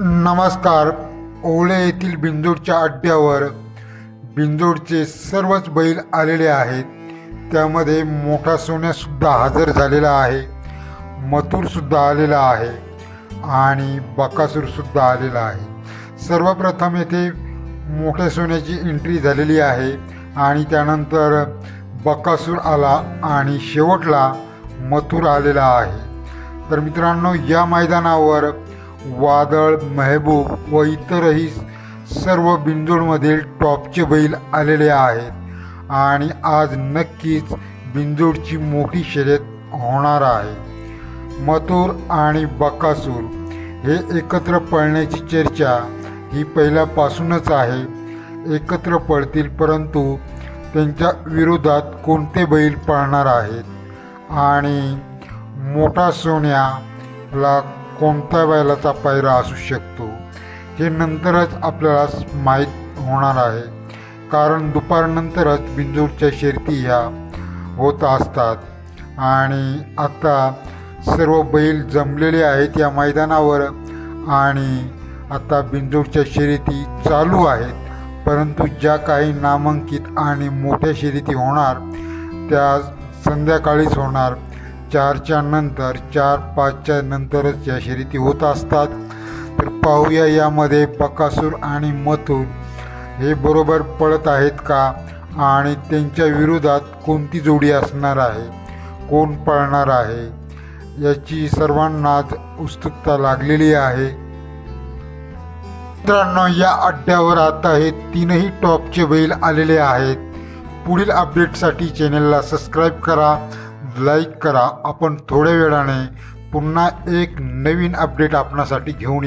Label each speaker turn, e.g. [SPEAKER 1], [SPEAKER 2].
[SPEAKER 1] नमस्कार. ओवळे येथील बिंदूरच्या अड्ड्यावर बिंदूरचे सर्वच बैल आलेले आहेत. त्यामध्ये मोठा सोन्यासुद्धा हजर झालेला आहे. मथुरसुद्धा आलेला आहे आणि बकासूरसुद्धा आलेला आहे. सर्वप्रथम येथे मोठ्या सोन्याची एंट्री झालेली आहे आणि त्यानंतर बकासूर आला आणि शेवटला मथुर आलेला आहे. तर मित्रांनो या मैदानावर वादळ मेहबूब व इतरही सर्व बिंदोडमधील टॉपचे बैल आलेले आहेत. आणि आज नक्कीच बिंदोडची मोठी शर्यत होणार आहे. मथुर आणि बकासूर हे एकत्र पळण्याची चर्चा ही पहिल्यापासूनच आहे. एकत्र पळतील परंतु त्यांच्या विरोधात कोणते बैल पळणार आहेत? आणि मोठा सोन्याला कोणत्या बैलाचा पायरा असू शकतो हे नंतरच आपल्याला माहीत होणार आहे. कारण दुपारनंतरच बिंजूरच्या शर्ती ह्या होत असतात. आणि आता सर्व बैल जमलेले आहेत या मैदानावर आणि आता बिंदूरच्या शर्यती चालू आहेत. परंतु ज्या काही नामांकित आणि मोठ्या शर्यती होणार त्या संध्याकाळीच होणार. चारच्या नंतर चार पाचच्या नंतरच या शर्यती होत असतात. तर पाहूया यामध्ये बकासूर आणि मथुर हे बरोबर पळत आहेत का? आणि त्यांच्या विरोधात कोणती जोडी असणार आहे? कोण पळणार आहे? याची सर्वांनाच उत्सुकता लागलेली आहे. मित्रांनो या अड्ड्यावर आता हे तीनही टॉपचे बैल आलेले आहेत. पुढील अपडेटसाठी चॅनलला सबस्क्राईब करा. लाईक करा. आपण थोड्या वेळाने पुन्हा एक नवीन अपडेट आपणासाठी घेऊन ये-